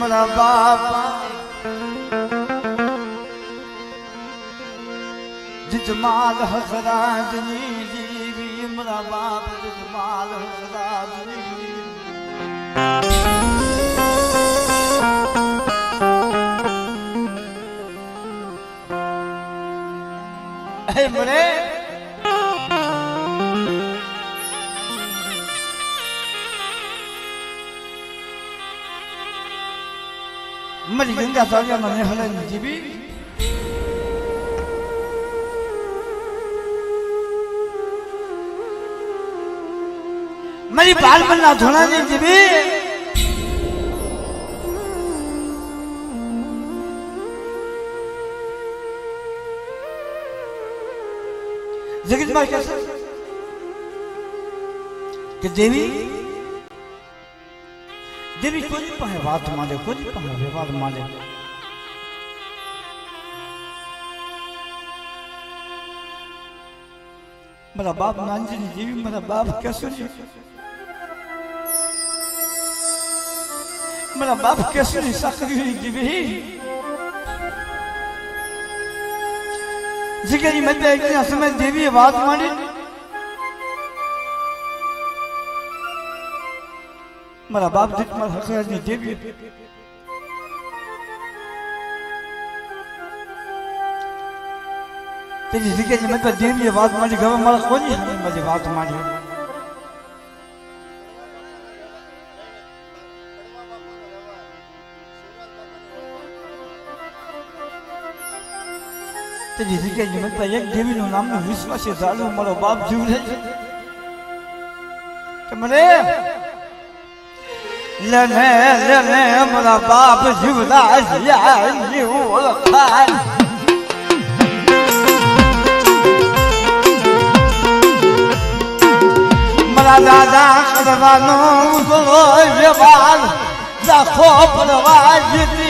મારા બાપા. જજમાલ હસરાજની જીવી મારા બાપ જજમાલ હસરાજની હે મને મારી ગંગા સાગરના નેહળાની જીવી મારી બાળપણના ધોળાની જીવી જગતમાં કે દેવી દેવી કોઈ પાસે વાત માંડે કોઈ પાસે વ્યવહાર માંડે મારા બાપ નાનજીની જેવી મારા બાપ કેસુરી મારા બાપ કેસુરી સાકરીની જેવી. જગ્યાની મધ્ય સમય દેવીએ વાત માંડી. મારા બાપ જીત મારા હકરાજની દેવી. તેની જગ્યાની મતલબ દેવીએ વાત માંડી હવે મારા કોની સામે મારી વાત માંડી તેની જગ્યાની મતલબ એક દેવીનું નામનું વિશ્વાસી ચાલુ મારો બાપ જીવ છે. કે મને લને લને મારા બાપ જીવદાસ યાર ઓળખાય. મારા દાદા કરવાનો ઉગલો વ્યવહાર રાખો પડવા જીતી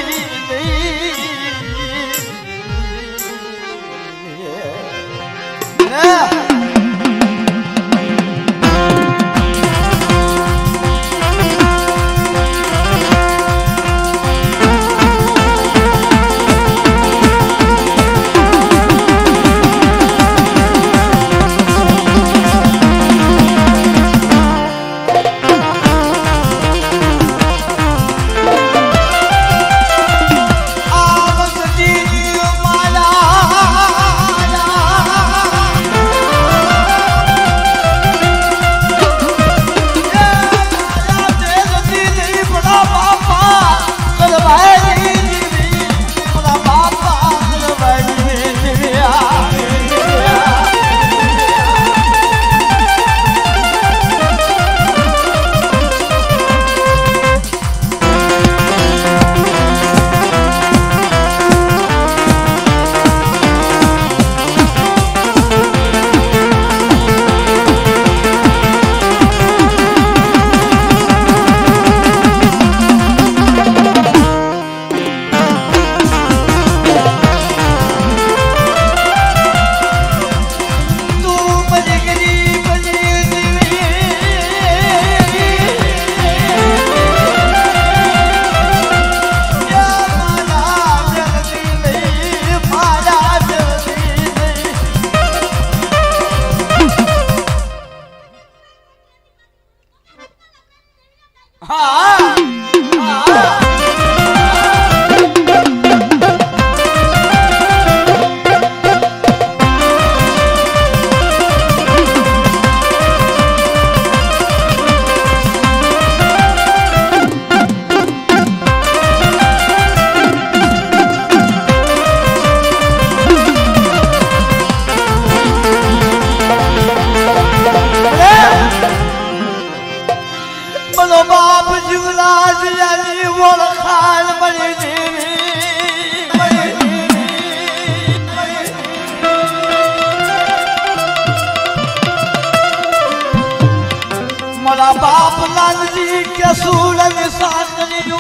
મારા બાપ લાલજી કે સુરન સાસરી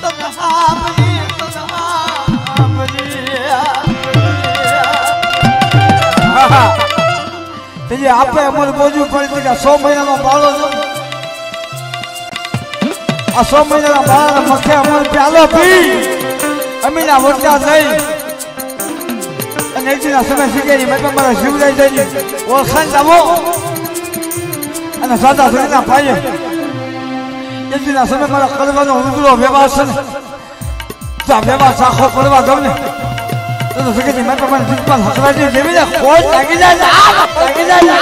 તને આપની તને આપની આપની. તે જે આપણે અમારે બોજવું પડે કે સો મહિનાનો બાળો છે. આ સો મહિનાના બાળાના મખે અમર પ્યાલો પી. અમીના વરતા જઈ અને સમય શીખેલી મેં પણ મારા શિવરાય જઈ ઓળખાણ લાવો. અને સાદા ધણીના પાયે એકદીના સમય મારા કરવાનો ઉંદરો વ્યવહાર છે ને. તો આ વ્યવહાર સાખો કરવા દઉં ને તો શીખેલી મેં પણ મને હકરાજી જેવી ને કોઈ લાગી જાય લાગી જાય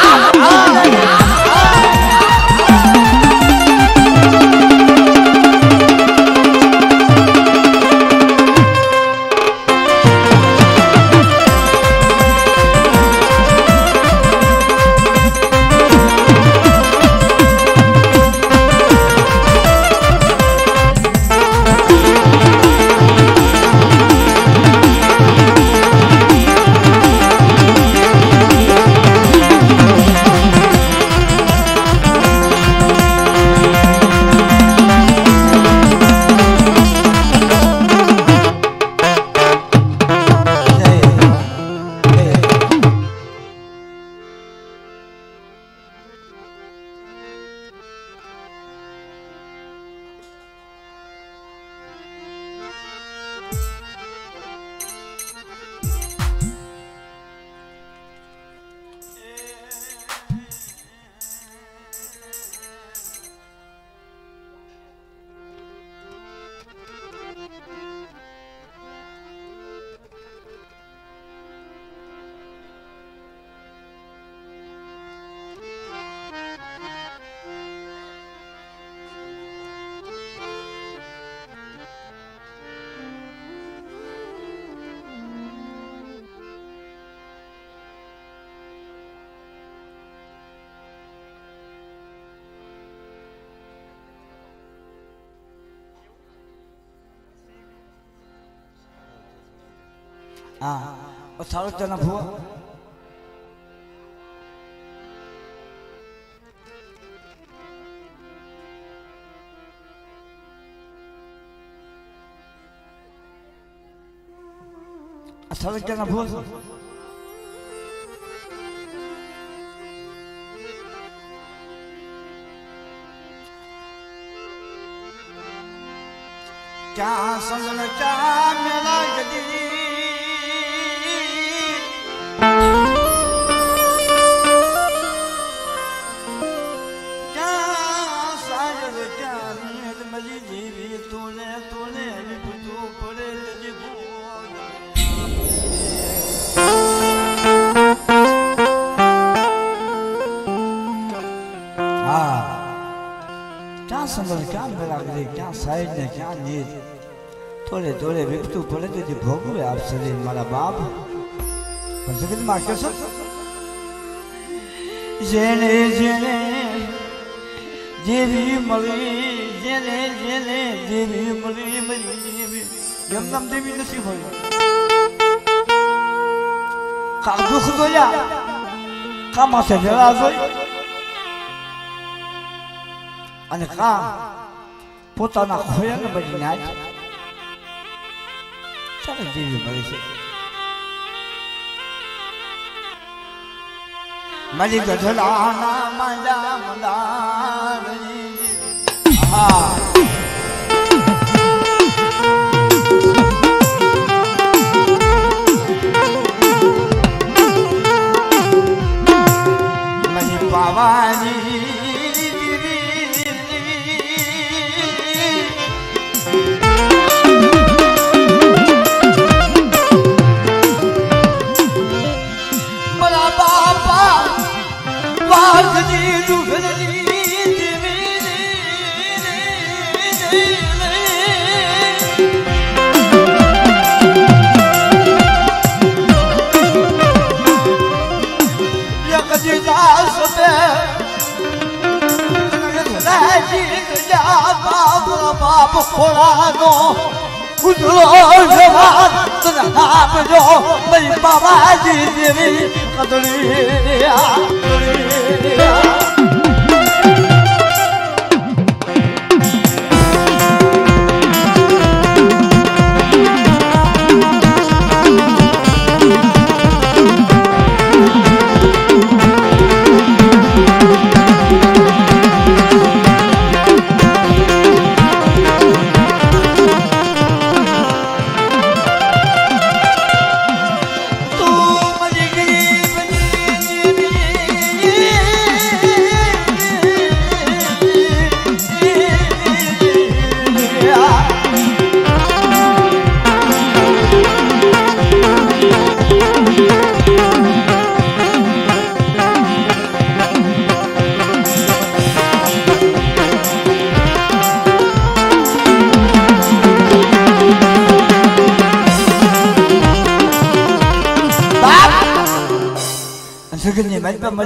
હા. ભૂ સારું તને ભૂ ક્યાં મેલા ગદી ક્યાં સાગર ક્યાં મલી જીવી ક્યાં સંગલ ક્યાં ગઈ ક્યાં સાઈડ ને ક્યાં નીર થોડે થોડે વિપતું પડે તેથી ભોગવે આપ શરીર મારા બાપ, પણ જગતમાં કહેશો જેને જેને જેવી મળી, જેને જેને જેવી મળી મળી, જેવી. એમ દેવી નથી મળી કા દુઃખ જોયા કા માથે વેળા જોઈ. અને કા પોતાના ખોયાને નાચ ચાલે જેવી મળી છે મારી ગઢલાના માંડા મંદારની હા બાપ ખોળાનો ઉજળો જવાન તને આપજો. મારી બાબાજી દેવી કદળી છતાં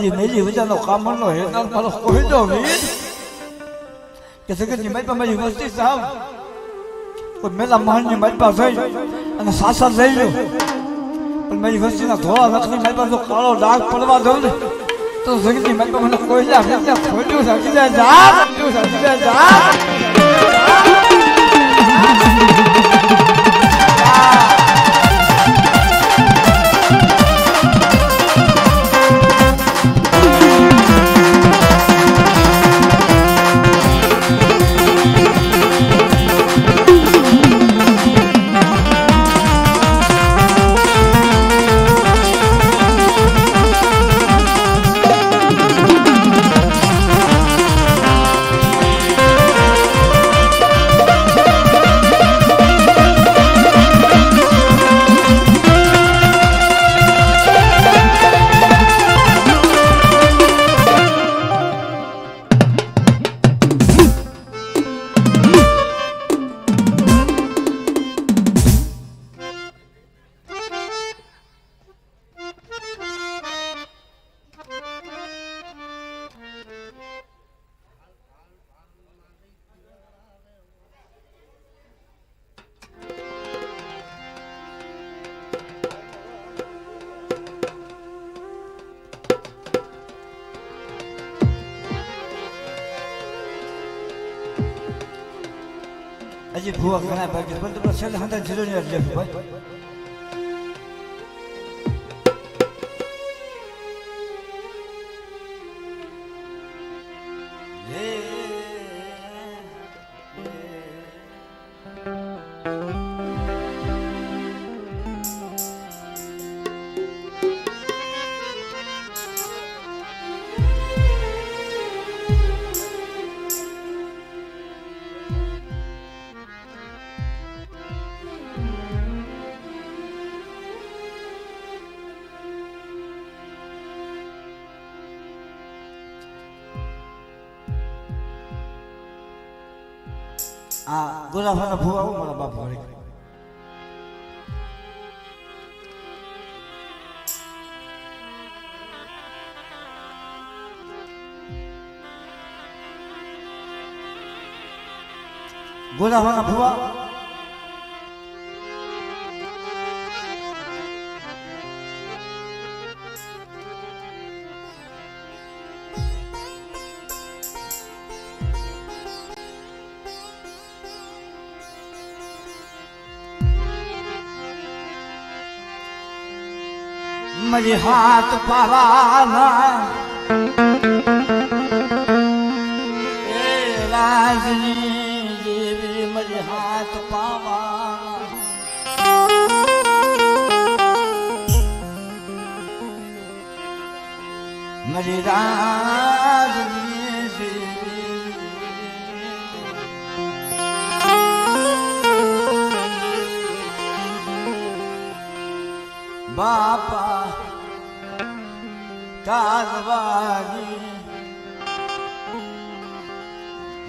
મારી મેલી વજાનો કામણનો હેતાલ મારો કોહિડો વીર કે સગતની મારી મારી વસ્તી સાહેબ કોઈ મેલા મહાનની મારી પાસે અને સાસા લઈ લો પણ મારી વસ્તીના ધોળા લખની મારી પાસે કાળો ડાઘ પડવા દઉં ને તો સગતની મારી પાસે કોઈ જા ખોટ્યું સાચી જાય જા સાચી જાય જા હજી ભૂવા ઘણા ભાગ્ય પણ તમે છેલ્લે હંતા જીરો ની લેવું ભાઈ thank ગોરાફાના ભૂવા આવું મારા બાપ ઘરે ગોરાફાના ભૂવા. મારી હાથ પરાના. એ રાજની દેવી મારી હાથ પાવા મારી રાજની દેવી બાપા કાલવાની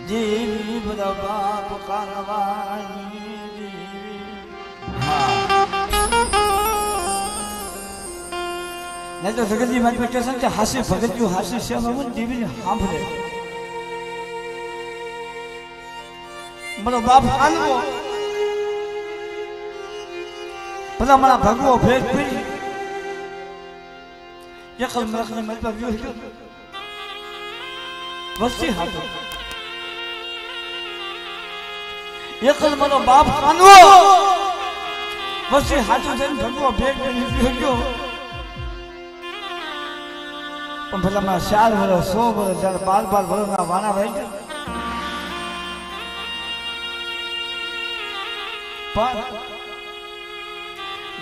દેવી બધા બાપ કાલવાની નહીં તો જગતજી મારી પાસે કહેશે કે હાસી ભગતજી હાસ્ય શ્યામ દેવી સાંભળે મારો બાપ હાલવો બધા મારા ભગવો ભેદ પડી એકલ મરખને મલબા يهجر વસ્તી હાથો એકલ મારો બાપ કાનવો વસ્તી હાથો થઈને ભગવો ભેદ પડી ગયો પણ ભલા મારા ચાર વર્ષ સો વર્ષ જયારે બાર બાર વર્ષના વાના રહી ગયા પણ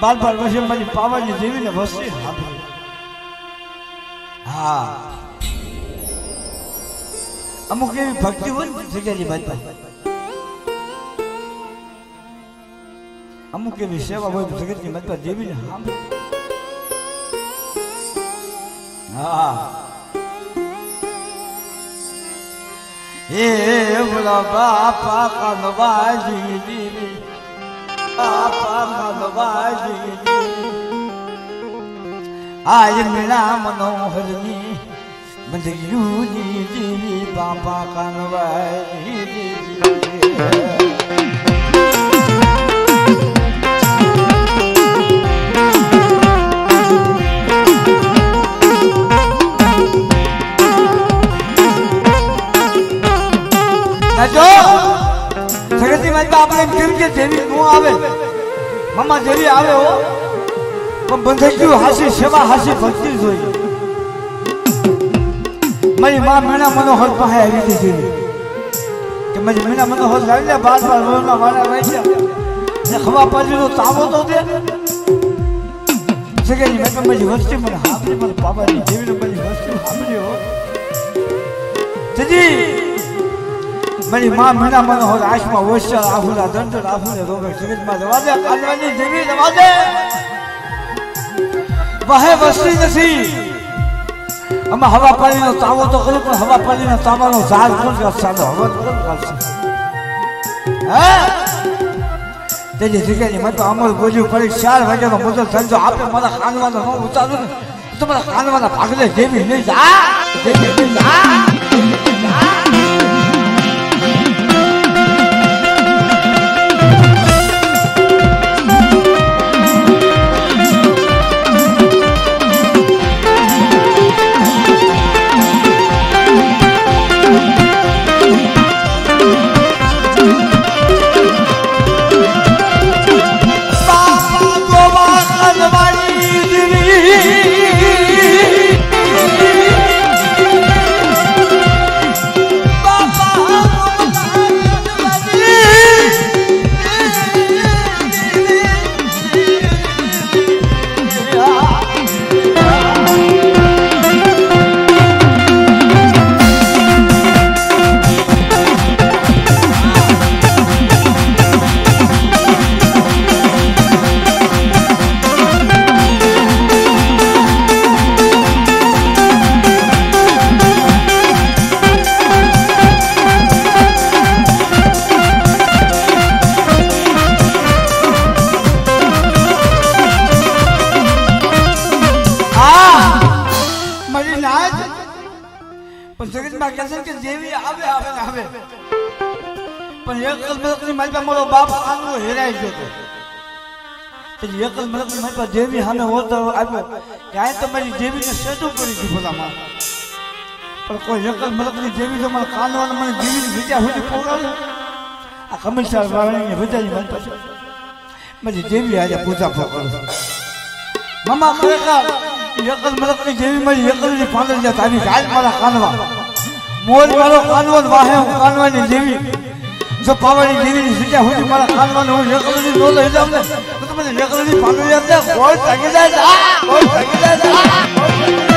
બાર બાર વર્ષે મારી પાવાની દેવીને વસ્તી સાંભળી હા. અમુક એવી ભક્તિ હોય ને જગ્યાની બાજુ અમુક એવી સેવા હોય જગતની બાજુ દેવીને ને હા. એ બોલા બાપા કનવાજી દીવી બાપા કનવાજી દેવી આજ મીણા મનોહરની બંધયુની દેવી બાપા કાનવાઈ. જો જગતની માતા આપણે કેમ કે જેવી નો આવે. મામા જેવી આવે હો. પણ બંધાઈ ગયું હાસી સેવા હાસી, ભક્તિ જોઈ મારી માં મીણા મનોહર પાસે આવી દીધી કે મારી મીણા મનોહર આવી લે, બાર બાર રોના વાળા રહી ને ખવા પાજીનો તાવો તો દે. જગતની માતા મારી વસ્તી મને હાંભળી મને બાબાની દેવીને મારી વસ્તી હાંભળી હો. જજી, મારી માં મીના મને હોત આશમાં ઓછા આફુલા દંડ આફુલે રોગે જીવિતમાં જવા દે કાલવાની જેવી દવાદે વહે વસ્તી નથી. અમે હવા પાણીનો તાવો તો કર્યો પણ હવા પાણીના તાવાનો ઝાડ કોણ કરશે આનો હવા કોણ કરશે હે? તેજી જગ્યાની મત અમલ ગોજ્યું પડી ચાર વાગ્યાનો મુદ્દો ધંધો આપણે મારા ખાનવાનો ન ઉતારું ને, તો મારા ખાનવાના ભાગલે જેવી નહીં જા, જેવી નહીં જા. પણ કહે છે કે જેવી આવે આવે આવે. પણ એકલ મલકની મારી પાસે મારો બાપ આનો હેરાઈ ગયો હતો. પછી એકલ મલકની મારી પાસે જેવી સામે હોતો આવ્યો ત્યાં તમારી દેવીને સેટું કરી દીધું ભલામાં પણ કોઈ એકલ મલકની જેવી તો મને કાનવાને મને દેવીની વિચાર સુધી પહોંચાડે આ કમલસાર વાળાની વિદ્યાની મારી પાસે મારી જેવી આજે પૂજા કરું. મામા ખરેખર એકલ મલકની જેવી મારી એકલની પાંદડી તારી ગાય મારા કાનવા મોર મારો કાનવો ને વાહે હું કાનવાની જેવી જો પાવાની દેવીની સીટા હું મારા કાનવાને હું એકલની નો લઈ જાઉં ને, તો તમે એકલની પાંદડી જાય કોઈ ભાગી જાય છે. આ! કોઈ ભાગી જાય કોઈ ભાગી જાય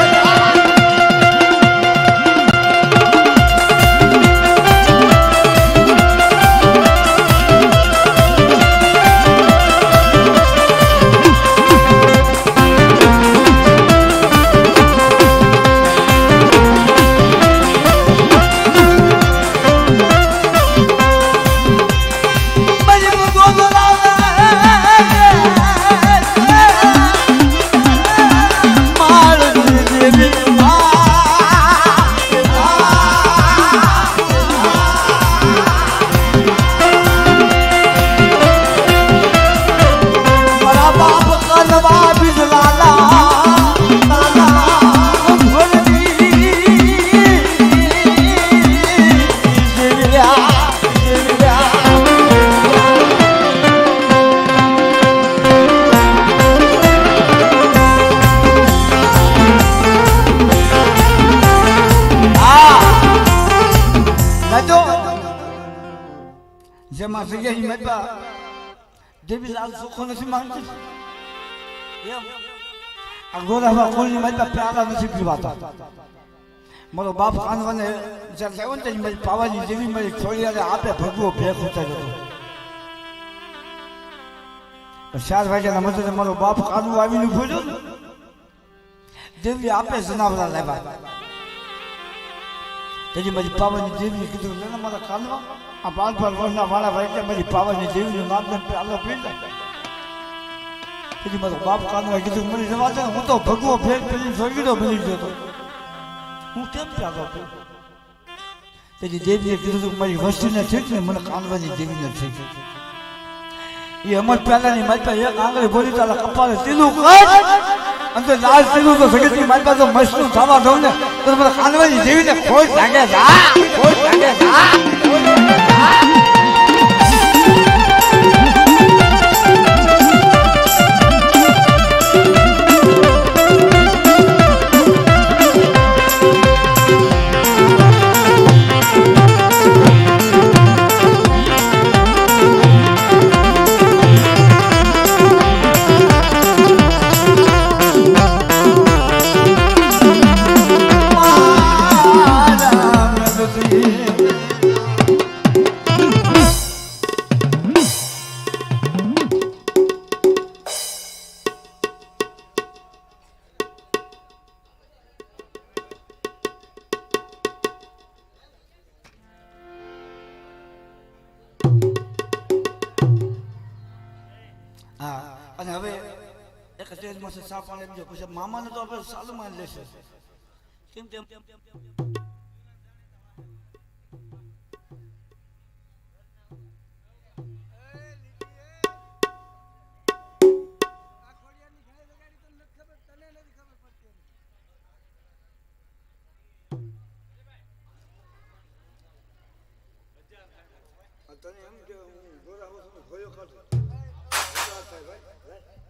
નથી માંગતી આ ગોરામાં કોલની મહેતા પ્યારા નથી પીવાતા મારો બાપ કાનવાને જ્યારે લેવો ને ત્યારે મારી પાવાની જેવી મારી છોડીયાને આપે ભગવો ભેખ ઉતાર્યો ચાર વાગ્યાના મજૂરે મારો બાપ કાનવું આવીને ભૂલ્યો ને દેવી આપે જનાવરા લાવ્યા તેથી મારી પાવાની દેવી કીધું મારા કાનવા આ પાંચ પાંચ વર્ષના વાળા ભાઈ મારી પાવાની દેવીનું નામ પ્યાલો પી લે પછી મારો બાપ કાનવા કીધું, મને જવા દે, હું તો ભગવો ફેર ફેરી સ્વર્ગીનો બની ગયો હતો. હું કેમ હતો? તેથી દેવીએ કીધું હતું મારી વસ્તીને છે ને મને કાનવાની દેવીને છે એ અમર પહેલાની મારી એક આંગળી બોલી તારા કપાળે તીલું કર. અને લાલ તીલું તો સગતની મારી પાસે મસ્તું થવા દઉં ને, તો મને કાનવાની દેવીને ખોજ લાગે જા ખોજ લાગે છે. મામાને તો આપણે સાલું માની લેશે કેમ તેમ તને એમ કે હું ગોરા હું છું, ગોયો કાઢું. ભાઈ